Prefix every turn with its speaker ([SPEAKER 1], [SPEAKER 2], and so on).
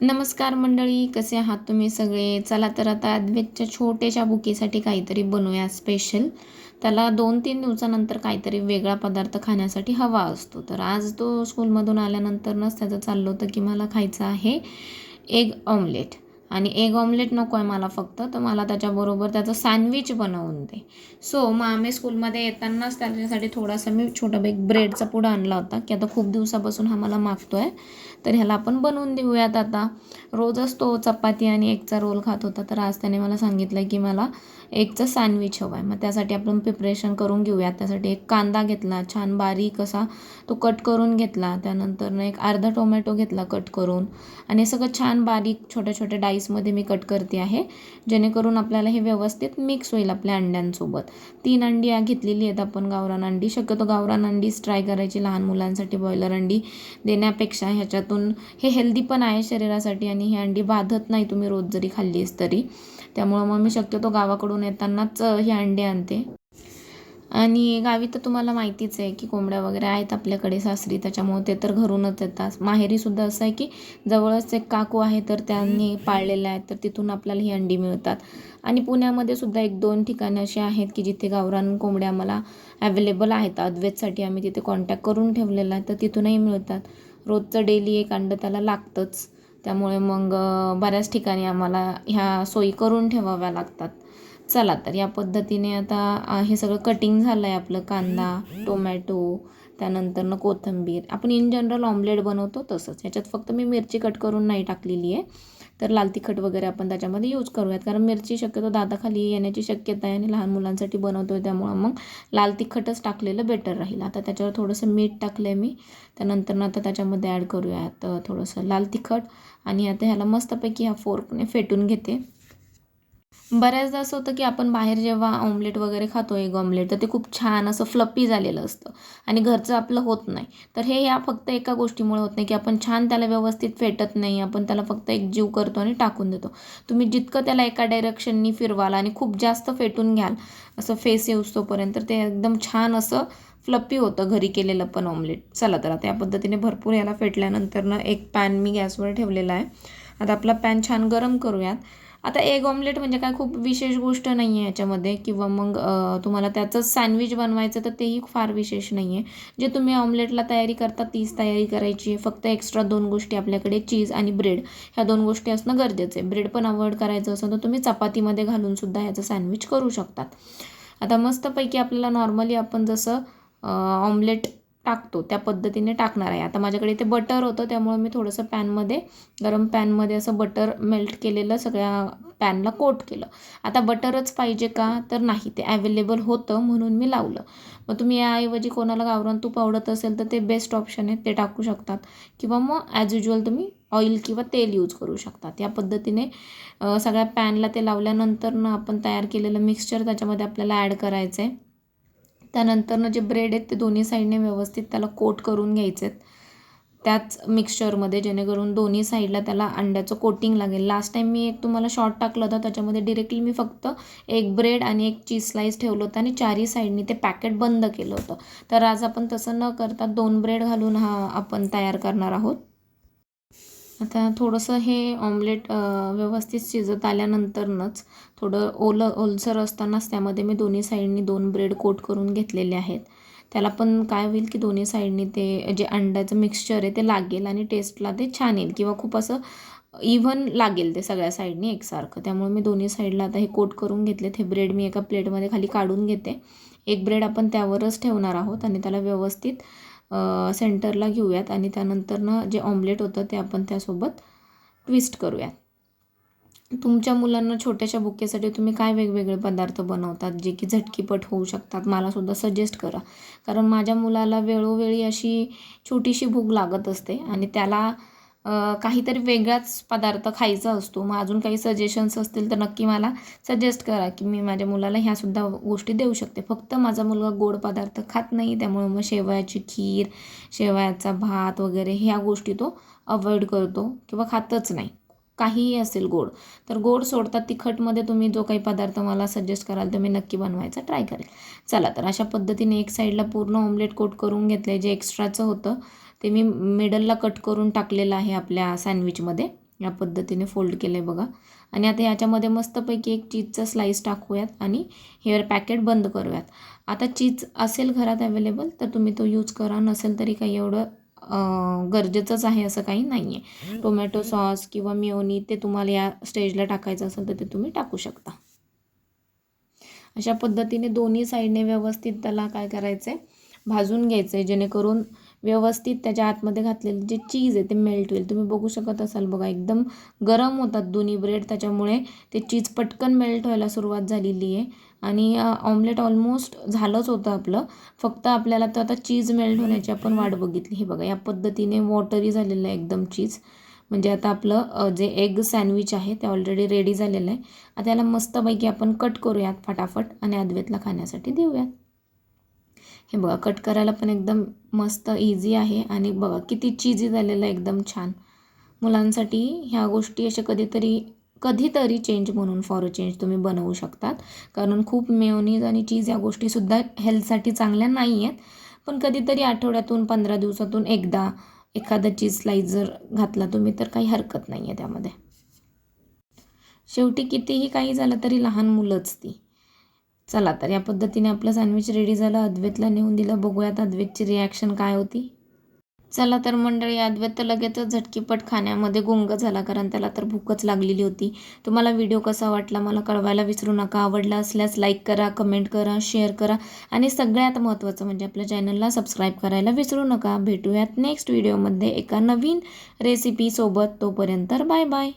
[SPEAKER 1] नमस्कार मंडळी कसे आहात तुम्ही सगळे? चला तर आता अद्वैतच्या छोट्याशा बुकीसाठी काहीतरी बनवूया स्पेशल त्याला दोन तीन दिवसानंतर काहीतरी वेगळा पदार्थ खाण्यासाठी हवा असतो. तर आज तो स्कूलमधून आल्यानंतरच त्याचं चाललं होतं की मला खायचं आहे एग ऑमलेट आणि एग ऑमलेट नको आहे मला फक्त तर मला त्याच्याबरोबर त्याचं सँडविच बनवून दे. सो मग आम्ही स्कूलमध्ये येतानाच त्याच्यासाठी थोडासा मी छोटा एक ब्रेडचा पुढं आणला होता की आता खूप दिवसापासून हा मला मागतो आहे तर ह्याला आपण बनवून देऊयात आता. रोजच तो चपाती आणि एकचा रोल खात होता तर आज त्याने मला सांगितलं की मला एगचं सँडविच हवं आहे मग त्यासाठी आपण प्रिपरेशन करून घेऊया. त्यासाठी एक कांदा घेतला छान बारीक असा तो कट करून घेतला. त्यानंतर एक अर्धा टोमॅटो घेतला कट करून. आणि हे सगळं छान बारीक छोट्या छोट्या डाईसमध्ये मी कट करते आहे. जेणेकरून आपल्याला हे व्यवस्थित मिक्स होईल आपल्या अंड्यांसोबत. तीन अंडी या घेतलेली आहेत आपण गावरान अंडी. शक्यतो गावरान अंडीच ट्राय करायची लहान मुलांसाठी बॉयलर अंडी देण्यापेक्षा ह्याच्यातून हे हेल्दी पण आहे शरीरासाठी आणि ही अंडी बाधत नाही तुम्ही रोज जरी खाल्लीस तरी. त्यामुळं मग मी शक्यतो गावाकडून येतानाच ही अंडी आणते. आणि गावी तर तुम्हाला माहितीच आहे की कोंबड्या वगैरे आहेत आपल्याकडे सासरी त्याच्यामुळे ते तर घरूनच येतात. माहेरीसुद्धा असं आहे की जवळच एक काकू आहे तर त्यांनी पाळलेल्या आहेत तर तिथून आपल्याला ही अंडी मिळतात. आणि पुण्यामध्ये सुद्धा एक दोन ठिकाणं अशी आहेत की जिथे गावरान कोंबड्या आम्हाला अवेलेबल आहेत. अद्वैतसाठी आम्ही तिथे कॉन्टॅक्ट करून ठेवलेला आहे तर तिथूनही मिळतात. रोजचं डेली एक अंडं त्याला लागतंच. त्यामुळे मग बऱ्याच ठिकाणी आम्हाला ह्या सोयी करून ठेवाव्या लागतात. चला तर या पद्धतीने आता हे सगळं कटिंग झालं आहे आपलं कांदा टोमॅटो त्यानंतरनं कोथिंबीर. आपण इन जनरल ऑमलेट बनवतो तसंच. ह्याच्यात फक्त मी मिरची कट करून नाही टाकलेली आहे. तर लाल तिखट वगैरे आपण त्याच्यामध्ये यूज करूयात. कारण मिरची शक्यतो दादाखाली येण्याची शक्यता आहे आणि लहान मुलांसाठी बनवतो आहे त्यामुळं मग लाल तिखटच टाकलेलं बेटर राहील. आता त्याच्यावर थोडंसं मीठ टाकलं आहे मी. त्यानंतर आता त्याच्यामध्ये ॲड करूयात थोडंसं लाल तिखट. आणि आता ह्याला मस्तपैकी ह्या फोर्कने फेटून घेते. बऱ्याचदा असं होतं की आपण बाहेर जेव्हा ऑमलेट वगैरे खातो एग ऑमलेट तर ते खूप छान असं फ्लपी झालेलं असतं. आणि घरचं आपलं होत नाही. तर हे या फक्त एका गोष्टीमुळे होत नाही की आपण छान त्याला व्यवस्थित फेटत नाही. आपण त्याला फक्त एक जीव करतो आणि टाकून देतो. तुम्ही जितकं त्याला एका डायरेक्शननी फिरवाल आणि खूप जास्त फेटून घ्याल असं फेस येऊस तोपर्यंत ते एकदम छान असं फ्लपी होतं घरी केलेलं पण ऑमलेट चला तर आता या पद्धतीने भरपूर याला फेटल्यानंतरनं एक पॅन मी गॅसवर ठेवलेला आहे. आता आपला पॅन छान गरम करूयात. आता एग ऑमलेट म्हणजे काय? खूप विशेष गोष्ट नाही आहे याच्यामध्ये. किंवा मग तुम्हाला त्याचं सँडविच बनवायचं तर तेही फार विशेष नाही आहे जे तुम्ही ऑमलेटला तयारी करता तीच तयारी करायची आहे. फक्त एक्स्ट्रा दोन गोष्टी आपल्याकडे चीज आणि ब्रेड ह्या दोन गोष्टी असणं गरजेचं आहे. ब्रेड पण अवॉइड करायचं असेल तर तुम्ही चपातीमध्ये घालूनसुद्धा ह्याचं सँडविच करू शकतात. आता मस्तपैकी आपल्याला नॉर्मली आपण जसं ऑमलेट टाकतो त्या पद्धतीने टाकणार आहे. आता माझ्याकडे इथे बटर होतं त्यामुळं मी थोडंसं पॅनमध्ये गरम पॅनमध्ये असं बटर मेल्ट केलेलं सगळ्या पॅनला कोट केलं. आता बटरच पाहिजे का? तर नाही ते ॲवेलेबल होतं म्हणून मी लावलं. मग तुम्ही याऐवजी कोणाला गावरान तूप आवडत असेल तर ते बेस्ट ऑप्शन आहे ते टाकू शकतात. किंवा मग ॲज युजल तुम्ही ऑइल किंवा तेल यूज करू शकतात. या पद्धतीने सगळ्या पॅनला ते लावल्यानंतर आपण तयार केलेलं मिक्सचर त्याच्यामध्ये आपल्याला ॲड करायचं आहे त्यानंतरनं जे ब्रेड आहेत ते दोन्ही साईडने व्यवस्थित त्याला कोट करून घ्यायचे आहेत त्याच मिक्सचरमध्ये जेणेकरून दोन्ही साईडला त्याला अंड्याचं कोटिंग लागेल. लास्ट टाईम मी एक तुम्हाला शॉर्ट टाकलं होतं त्याच्यामध्ये डिरेक्टली मी फक्त एक ब्रेड आणि एक चीज स्लाईस ठेवलं होतं आणि चारही साईडनी ते पॅकेट बंद केलं होतं. तर आज आपण तसं न करता दोन ब्रेड घालून हा आपण तयार करणार आहोत. आता थोडंसं हे ऑमलेट व्यवस्थित शिजत आल्यानंतरनंच थोडं ओलं ओलसर असतानाच त्यामध्ये मी दोन्ही साईडनी दोन ब्रेड कोट करून घेतलेले आहेत. त्याला पण काय होईल की दोन्ही साईडनी ते जे अंड्याचं मिक्सचर आहे ते लागेल आणि टेस्टला ते छान येईल किंवा खूप असं इव्हन लागेल ते सगळ्या साईडनी एकसारखं. त्यामुळे मी दोन्ही साईडला आता हे कोट करून घेतलेत. हे ब्रेड मी एका प्लेटमध्ये खाली काढून घेते. एक ब्रेड आपण त्यावरच ठेवणार आहोत आणि त्याला व्यवस्थित सेंटरला घेऊयात आणि त्यानंतरनं जे ऑमलेट होतं ते आपण त्यासोबत ट्विस्ट करूयात. तुमच्या मुलांना छोट्याशा बुकेसाठी तुम्ही काय वेगवेगळे पदार्थ बनवतात जे की झटकीपट होऊ शकतात? मलासुद्धा सजेस्ट करा. कारण माझ्या मुलाला वेळोवेळी अशी छोटीशी भूक लागत असते आणि त्याला काहीतरी वेगळाच पदार्थ खायचा असतो. मग अजून काही सजेशन्स असतील तर नक्की मला सजेस्ट करा की मी माझ्या मुलाला ह्यासुद्धा गोष्टी देऊ शकते. फक्त माझा मुलगा गोड पदार्थ खात नाही त्यामुळे मग शेवयाची खीर शेवयाचा भात वगैरे ह्या गोष्टी तो अवॉइड करतो किंवा खातच नाही. काहीही असेल गोड. तर गोड सोडता तिखटमध्ये तुम्ही जो काही पदार्थ मला सजेस्ट कराल तर मी नक्की बनवायचा ट्राय करेल. चला तर अशा पद्धतीने एक साईडला पूर्ण ऑमलेट कोट करून घेतलं आहे जे एक्स्ट्राचं होतं ते मी मिडलला कट करून टाकलेलं आहे आपल्या सँडविचमध्ये या पद्धतीने फोल्ड केलं आहे बघा. आणि आता याच्यामध्ये मस्तपैकी एक चीजचा स्लाईस टाकूयात आणि हेअर पॅकेट बंद करूयात. आता चीज असेल घरात अवेलेबल तर तुम्ही तो यूज करा. नसेल तरी काही एवढं गरजेचंच आहे असं काही नाही आहे टोमॅटो सॉस किंवा मिओनी ते तुम्हाला या स्टेजला टाकायचं असेल तर ते तुम्ही टाकू शकता. अशा पद्धतीने दोन्ही साईडने व्यवस्थित त्याला काय करायचं आहे भाजून घ्यायचं आहे जेणेकरून व्यवस्थित त्याच्या आतमध्ये घातलेले जे चीज आहे ते मेल्ट होईल. तुम्ही बघू शकत असाल बघा एकदम गरम होतात दोन्ही ब्रेड त्याच्यामुळे ते चीज पटकन मेल्ट व्हायला सुरुवात झालेली आहे. आणि ऑमलेट ऑलमोस्ट झालंच होतं आपलं. फक्त आपल्याला तर आता चीज मेल्ट होण्याची आपण वाट बघितली. हे बघा या पद्धतीने वॉटरी झालेलं आहे एकदम चीज म्हणजे आता आपलं जे एग सँडविच आहे ते ऑलरेडी रेडी झालेलं आहे. आता याला मस्तपैकी आपण कट करूयात फटाफट आणि अद्वेतला खाण्यासाठी देऊयात. हे बघा कट करायला पण एकदम मस्त इझी आहे. आणि बघा किती चीजी झालेलं आहे एकदम छान. मुलांसाठी ह्या गोष्टी अशा कधीतरी कधीतरी चेंज म्हणून फॉर अ चेंज तुम्ही बनवू शकतात. कारण खूप मेयोनीज आणि चीज या गोष्टीसुद्धा हेल्थसाठी चांगल्या नाही आहेत पण कधीतरी आठवड्यातून पंधरा दिवसातून एकदा एखादा चीज स्लाईस जर घातला तुम्ही तर काही हरकत नाही आहे त्यामध्ये. शेवटी कितीही काही झालं तरी लहान मुलंच ती. चला तर या पद्धतीने आपलं सँडविच रेडी झालं. अद्वैतला नेऊन दिलं. बघूयात अद्वैतची रिॲक्शन काय होती. चला तर मंडळी अद्वैत तर लगेचच झटकीपट खाण्यामध्ये गुंग झाला कारण त्याला तर भूकच लागलेली होती. तुम्हाला व्हिडिओ कसा वाटला मला कळवायला विसरू नका. आवडला असल्यास लाईक करा कमेंट करा शेअर करा आणि सगळ्यात महत्त्वाचं म्हणजे आपल्या चॅनलला सबस्क्राईब करायला विसरू नका. भेटूयात नेक्स्ट व्हिडिओमध्ये एका नवीन रेसिपीसोबत तोपर्यंत बाय बाय